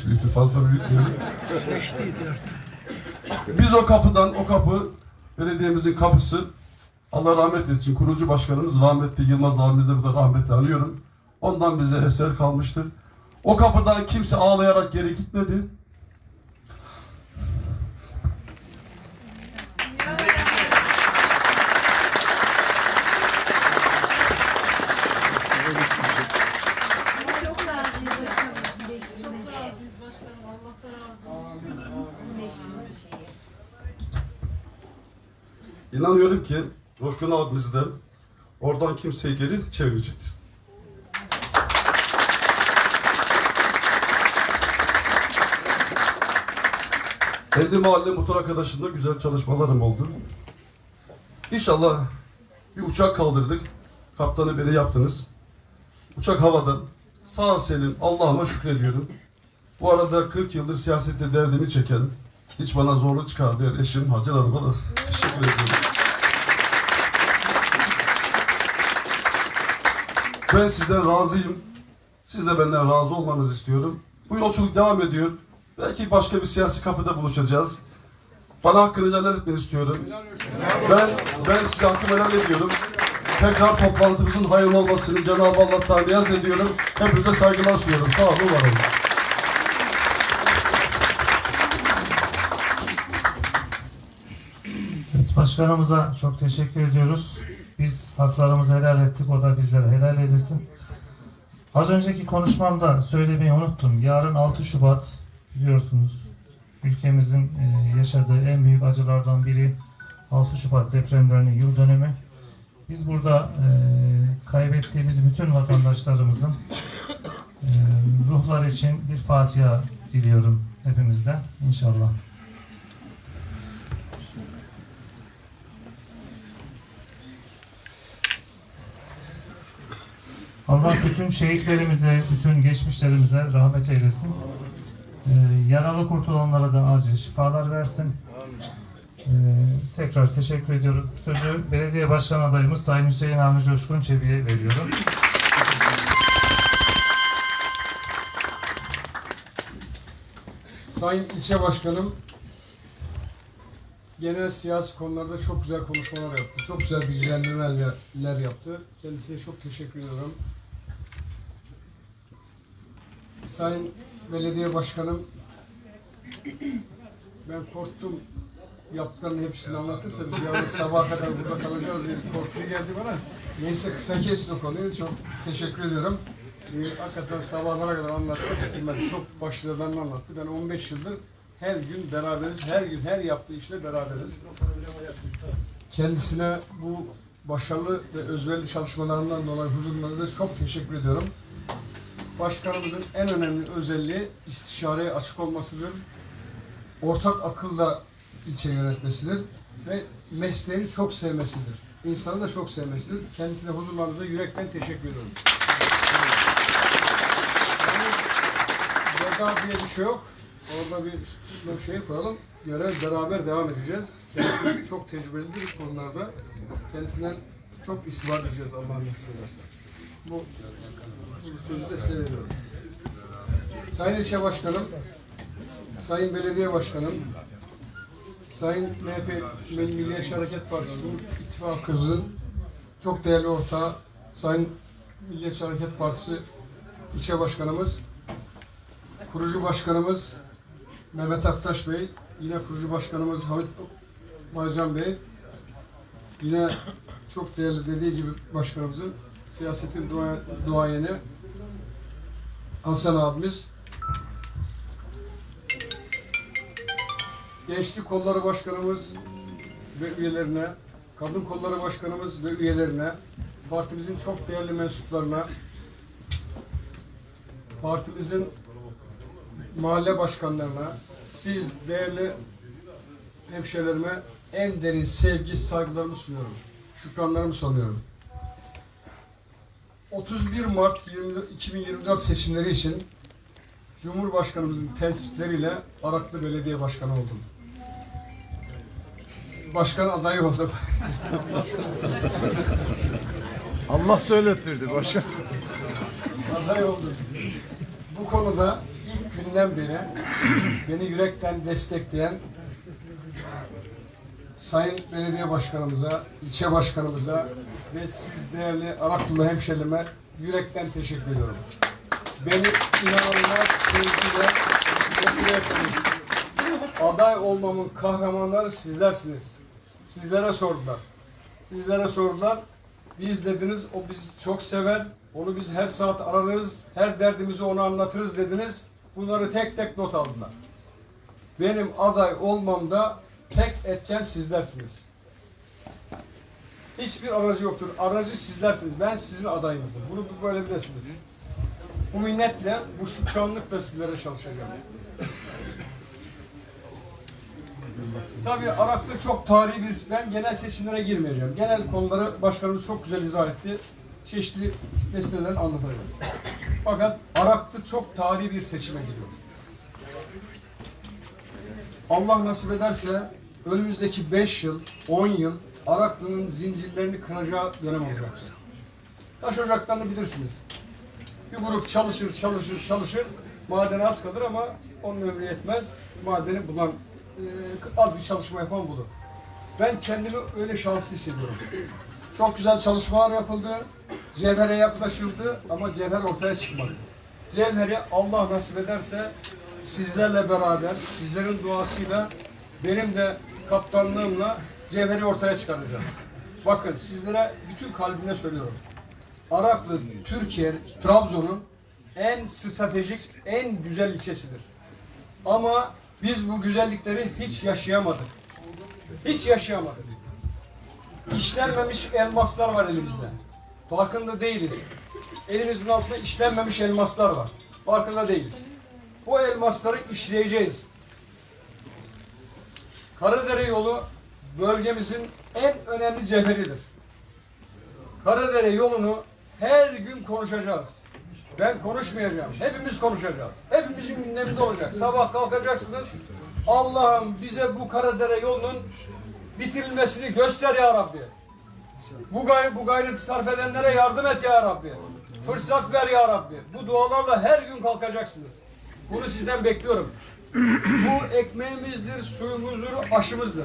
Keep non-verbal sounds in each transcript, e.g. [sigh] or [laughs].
büyüktü fazla büyütmüyorum. Biz o kapıdan, o kapı belediyemizin kapısı Allah rahmet etsin. Kurucu başkanımız rahmetli Yılmaz abimiz de burada rahmetle anıyorum. Ondan bize eser kalmıştır. O kapıdan kimse ağlayarak geri gitmedi. Çok razıyız. Beş yıl. Beş yıl şeyi. İnanıyorum ki Coşkun abimiz de oradan kimseyi geri çevirecektir. Elli mahalle muhtar arkadaşımla güzel çalışmalarım oldu. İnşallah bir uçak kaldırdık. Kaptanı beni yaptınız. Uçak havada. Sağ selim Allah'ıma şükrediyorum. Bu arada 40 yıldır siyasette derdini çeken, hiç bana zorluk çıkarmayan eşim Hacer Hanım'a da teşekkür ediyorum. Ben sizden razıyım. Siz de benden razı olmanızı istiyorum. Bu yolculuk devam ediyor. Belki başka bir siyasi kapıda buluşacağız. Bana hakkınızı helal etmeni istiyorum. Ben ben size hakkımı helal ediyorum. Tekrar toplantımızın hayırlı olmasını Cenab-ı Allah'tan niyaz ediyorum. Hepinize saygılar sunuyorum. Sağ olun, var olun. Evet, başkanımıza çok teşekkür ediyoruz. Biz haklarımızı helal ettik, o da bizlere helal eylesin. Az önceki konuşmamda söylemeyi unuttum. Yarın 6 Şubat biliyorsunuz ülkemizin e, yaşadığı en büyük acılardan biri 6 Şubat depremlerinin yıl dönümü. Biz burada e, kaybettiğimiz bütün vatandaşlarımızın e, ruhları için bir Fatiha diliyorum hepimizden inşallah. Allah bütün şehitlerimize, bütün geçmişlerimize rahmet eylesin. Ee, yaralı kurtulanlara da acil şifalar versin. Ee, tekrar teşekkür ediyorum. Sözü belediye başkan adayımız Sayın Hüseyin Avni Coşkun Çebi'ye veriyorum. Sayın İlçe Başkanım genel siyasi konularda çok güzel konuşmalar yaptı. Çok güzel bilgilendirmeler yaptı. Kendisine çok teşekkür ediyorum. Sayın Belediye Başkanım ben korktum yaptıklarının hepsini anlatırsa biz yarın sabaha kadar burada kalacağız diye bir korku geldi bana. Neyse kısa kestim konuyu. Çok teşekkür ediyorum. Ee, hakikaten sabahlara kadar anlattı. bitirmedi. Çok başlarından anlattı. Ben 15 yıldır her gün beraberiz. Her gün her yaptığı işle beraberiz. Kendisine bu başarılı ve özverili çalışmalarından dolayı huzurlarınıza çok teşekkür ediyorum. Başkanımızın en önemli özelliği istişareye açık olmasıdır. Ortak akılla ilçe yönetmesidir ve mesleğini çok sevmesidir. İnsanı da çok sevmesidir. Kendisine huzurlarınıza yürekten teşekkür ediyorum. Veda diye bir şey yok. Orada bir, bir şey koyalım. Görev beraber devam edeceğiz. Kendisi çok tecrübelidir bu konularda. Kendisinden çok istifade edeceğiz Allah'ın nasip ederse. Bu, Sayın İlçe Başkanım, Sayın Belediye Başkanım, Sayın MHP Milliyetçi Hareket Partisi İttifakımızın çok değerli ortağı Sayın Milliyetçi Hareket Partisi İlçe Başkanımız, kurucu başkanımız Mehmet Aktaş Bey, yine kurucu başkanımız Hamit Baycan Bey, yine çok değerli dediği gibi başkanımızın siyasetin dua- duayeni Hasan abimiz, Gençlik Kolları Başkanımız ve üyelerine, Kadın Kolları Başkanımız ve üyelerine, partimizin çok değerli mensuplarına, partimizin mahalle başkanlarına, siz değerli hemşehrilerime en derin sevgi, saygılarımı sunuyorum. Şükranlarımı sunuyorum. 31 Mart 20 2024 seçimleri için Cumhurbaşkanımızın tensipleriyle Araklı Belediye Başkanı oldum. Başkan adayı oldum. [laughs] Allah söylettirdi başa. aday oldum. Bu konuda ilk günden beri beni yürekten destekleyen Sayın Belediye Başkanımıza, ilçe başkanımıza ve siz değerli Araklılı hemşerime yürekten teşekkür ediyorum. Beni inanılmaz sevgiyle mutlu ettiniz. Aday olmamın kahramanları sizlersiniz. Sizlere sordular. Sizlere sordular. Biz dediniz, o bizi çok sever. Onu biz her saat ararız, her derdimizi ona anlatırız dediniz. Bunları tek tek not aldılar. Benim aday olmamda tek etken sizlersiniz. Hiçbir aracı yoktur. Aracı sizlersiniz. Ben sizin adayınızım. Bunu böyle bilesiniz. Bu minnetle, bu şükranlıkla sizlere çalışacağım. Tabii Araklı çok tarihi bir... Ben genel seçimlere girmeyeceğim. Genel konuları başkanımız çok güzel izah etti. Çeşitli meselelerini anlatacağız. Fakat Araklı çok tarihi bir seçime gidiyor. Allah nasip ederse önümüzdeki 5 yıl, 10 yıl Araklı'nın zincirlerini kıracağı dönem olacak. Taş ocaklarını bilirsiniz. Bir grup çalışır, çalışır, çalışır. Madene az kalır ama onun ömrü yetmez. Madeni bulan, e, az bir çalışma yapan bulur. Ben kendimi öyle şanslı hissediyorum. Çok güzel çalışmalar yapıldı. Cevhere yaklaşıldı ama cevher ortaya çıkmadı. Cevheri Allah nasip ederse sizlerle beraber, sizlerin duasıyla, benim de kaptanlığımla cevheri ortaya çıkaracağız. Bakın sizlere bütün kalbimle söylüyorum. Araklı, Türkiye, Trabzon'un en stratejik, en güzel ilçesidir. Ama biz bu güzellikleri hiç yaşayamadık. Hiç yaşayamadık. İşlenmemiş elmaslar var elimizde. Farkında değiliz. Elimizin altında işlenmemiş elmaslar var. Farkında değiliz. Bu elmasları işleyeceğiz. Karadere yolu bölgemizin en önemli cevheridir. Karadere yolunu her gün konuşacağız. Ben konuşmayacağım. Hepimiz konuşacağız. Hepimizin gündeminde olacak. Sabah kalkacaksınız. Allah'ım bize bu Karadere yolunun bitirilmesini göster ya Rabbi. Bu, gay bu gayreti sarf edenlere yardım et ya Rabbi. Fırsat ver ya Rabbi. Bu dualarla her gün kalkacaksınız. Bunu sizden bekliyorum. Bu ekmeğimizdir, suyumuzdur, aşımızdır.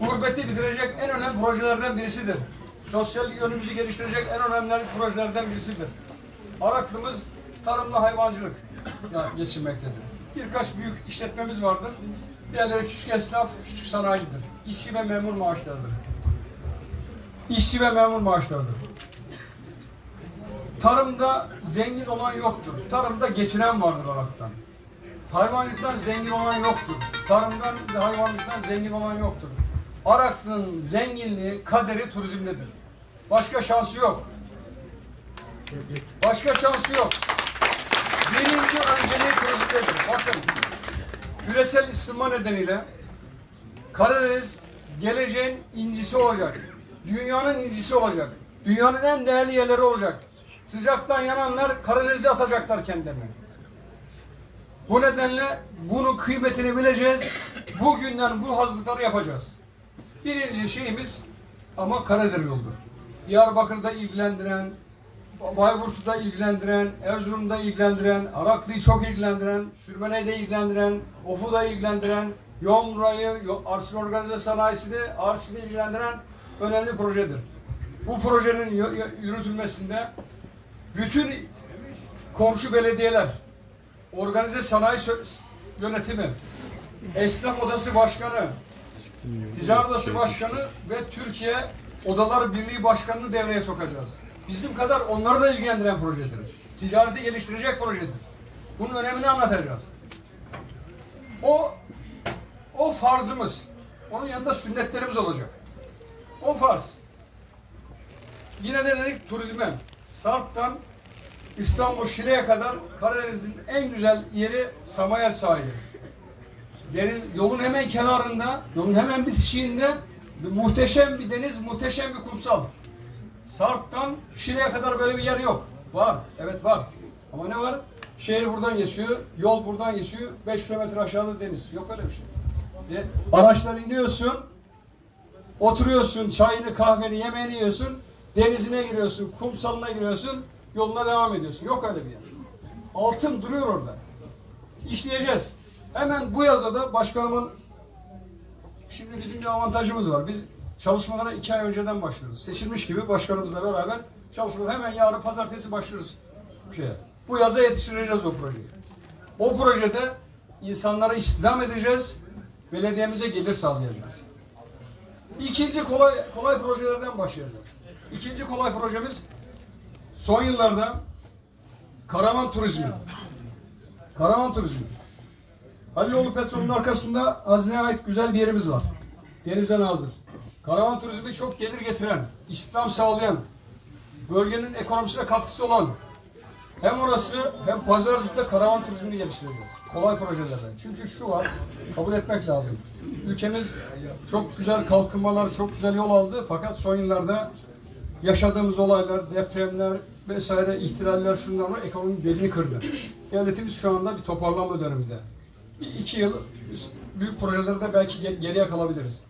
Gurbeti bitirecek en önemli projelerden birisidir. Sosyal yönümüzü geliştirecek en önemli projelerden birisidir. Araklımız tarımla hayvancılık geçirmektedir. Birkaç büyük işletmemiz vardır. Diğerleri küçük esnaf, küçük sanayicidir. İşçi ve memur maaşlarıdır. İşçi ve memur maaşlarıdır. Tarımda zengin olan yoktur. Tarımda geçinen vardır Arak'tan. Hayvancılıktan zengin olan yoktur. Tarımdan ve hayvancılıktan zengin olan yoktur. Araklı'nın zenginliği, kaderi turizmdedir. Başka şansı yok. Başka şansı yok. Birinci önceliği turizmdedir. Bakın, küresel ısınma nedeniyle Karadeniz geleceğin incisi olacak. Dünyanın incisi olacak. Dünyanın en değerli yerleri olacak. Sıcaktan yananlar Karadeniz'e atacaklar kendilerini. Bu nedenle bunun kıymetini bileceğiz. Bugünden bu hazırlıkları yapacağız. Birinci şeyimiz ama Karadere yoldur. Diyarbakır'da ilgilendiren, Bayburt'ta ilgilendiren, Erzurum'da ilgilendiren, Araklı'yı çok ilgilendiren, Sürmene'de ilgilendiren, Of'u ilgilendiren, Yomra'yı, Arsin Organize Sanayisi'ni, Arsin'i ilgilendiren önemli projedir. Bu projenin yürütülmesinde bütün komşu belediyeler, organize sanayi yönetimi, esnaf odası başkanı, ticaret odası başkanı ve Türkiye Odalar Birliği Başkanı'nı devreye sokacağız. Bizim kadar onları da ilgilendiren projedir. Ticareti geliştirecek projedir. Bunun önemini anlatacağız. O o farzımız. Onun yanında sünnetlerimiz olacak. O farz. Yine de dedik turizme. Sarp'tan İstanbul Şile'ye kadar Karadeniz'in en güzel yeri Samayer sahili. Deniz, yolun hemen kenarında, yolun hemen bitişiğinde bir muhteşem bir deniz, muhteşem bir kumsal. Sarp'tan Şile'ye kadar böyle bir yer yok. Var, evet var. Ama ne var? Şehir buradan geçiyor, yol buradan geçiyor, 5 kilometre aşağıda deniz. Yok öyle bir şey. E, araçtan iniyorsun, oturuyorsun, çayını, kahveni, yemeğini yiyorsun, denizine giriyorsun, kumsalına giriyorsun, yoluna devam ediyorsun. Yok öyle bir yer. Altın duruyor orada. işleyeceğiz. Hemen bu yazıda başkanımın şimdi bizim bir avantajımız var. Biz çalışmalara iki ay önceden başlıyoruz. Seçilmiş gibi başkanımızla beraber çalışmalara hemen yarın pazartesi başlıyoruz. Şeye. Bu yaza yetiştireceğiz o projeyi. O projede insanları istihdam edeceğiz. Belediyemize gelir sağlayacağız. İkinci kolay kolay projelerden başlayacağız. İkinci kolay projemiz son yıllarda karavan turizmi. Karavan turizmi. Halilioğlu Petrol'ün arkasında hazineye ait güzel bir yerimiz var. Denizden hazır. Karavan turizmi çok gelir getiren, istihdam sağlayan, bölgenin ekonomisine katkısı olan hem orası hem pazarcılıkta karavan turizmini geliştireceğiz. Kolay projelerden. Çünkü şu var, kabul etmek lazım. Ülkemiz çok güzel kalkınmalar, çok güzel yol aldı. Fakat son yıllarda yaşadığımız olaylar, depremler vesaire, ihtilaller şunlar var, ekonominin belini kırdı. Devletimiz şu anda bir toparlanma döneminde. Bir iki yıl büyük projelerde belki ge- geriye kalabiliriz.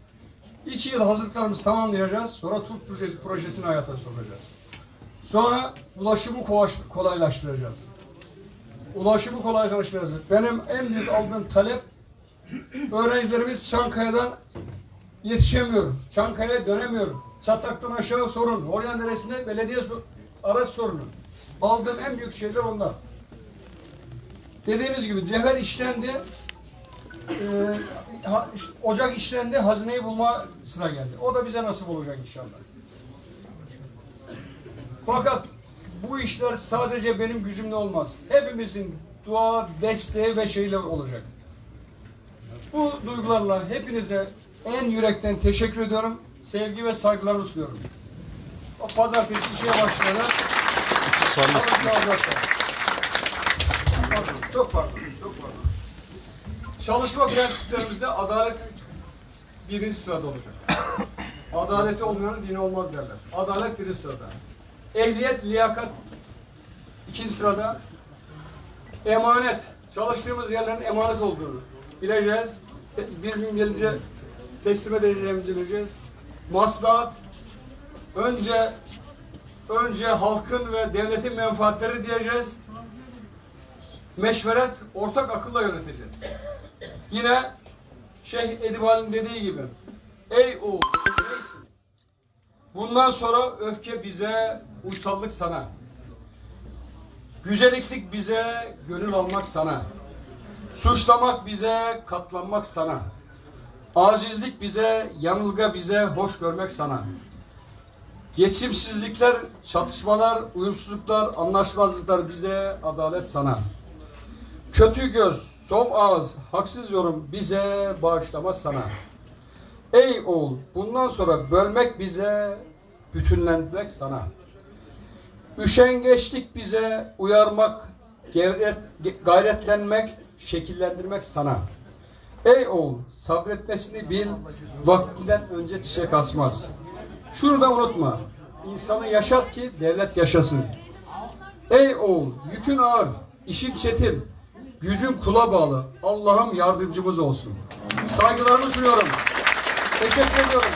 İki yıl hazırlıklarımızı tamamlayacağız. Sonra TURP projesi, projesini hayata sokacağız. Sonra ulaşımı kolaylaştıracağız. Ulaşımı kolaylaştıracağız. Benim en büyük aldığım talep öğrencilerimiz Çankaya'dan yetişemiyorum. Çankaya'ya dönemiyorum. Çataktan aşağı sorun. Oryan Deresi'nde belediye so- araç sorunu. Aldığım en büyük şeyler onlar. Dediğimiz gibi cevher işlendi. Ee, ha- ocak işlendi. Hazineyi bulma sıra geldi. O da bize nasip olacak inşallah. Fakat bu işler sadece benim gücümle olmaz. Hepimizin dua, desteği ve şeyle olacak. Bu duygularla hepinize en yürekten teşekkür ediyorum. Sevgi ve saygılarımı sunuyorum. Pazartesi işe başlayarak Alın alacaklar. Pardon, Çok pardon, çok pardon. Çalışma prensiplerimizde adalet birinci sırada olacak. Adaleti olmayanın dini olmaz derler. Adalet birinci sırada. Ehliyet, liyakat ikinci sırada. Emanet. Çalıştığımız yerlerin emanet olduğunu bileceğiz. Bir gün gelince teslim edeceğimizi bileceğiz. Maslahat. Önce önce halkın ve devletin menfaatleri diyeceğiz. Meşveret, ortak akılla yöneteceğiz. Yine Şeyh Edip Ali'nin dediği gibi Ey oğul, neysin? Bundan sonra öfke bize, uysallık sana. Güzelliklik bize, gönül almak sana. Suçlamak bize, katlanmak sana. Acizlik bize, yanılga bize, hoş görmek sana. Geçimsizlikler, çatışmalar, uyumsuzluklar, anlaşmazlıklar bize, adalet sana. Kötü göz, som ağız, haksız yorum bize, bağışlama sana. Ey oğul, bundan sonra bölmek bize, bütünlenmek sana. Üşengeçlik bize, uyarmak, gayret, gayretlenmek, şekillendirmek sana. Ey oğul, sabretmesini bil, vaktinden önce çiçek asmaz. Şunu da unutma, insanı yaşat ki devlet yaşasın. Ey oğul, yükün ağır, işin çetin, gücün kula bağlı. Allah'ım yardımcımız olsun. Saygılarımı sunuyorum. Teşekkür ediyorum.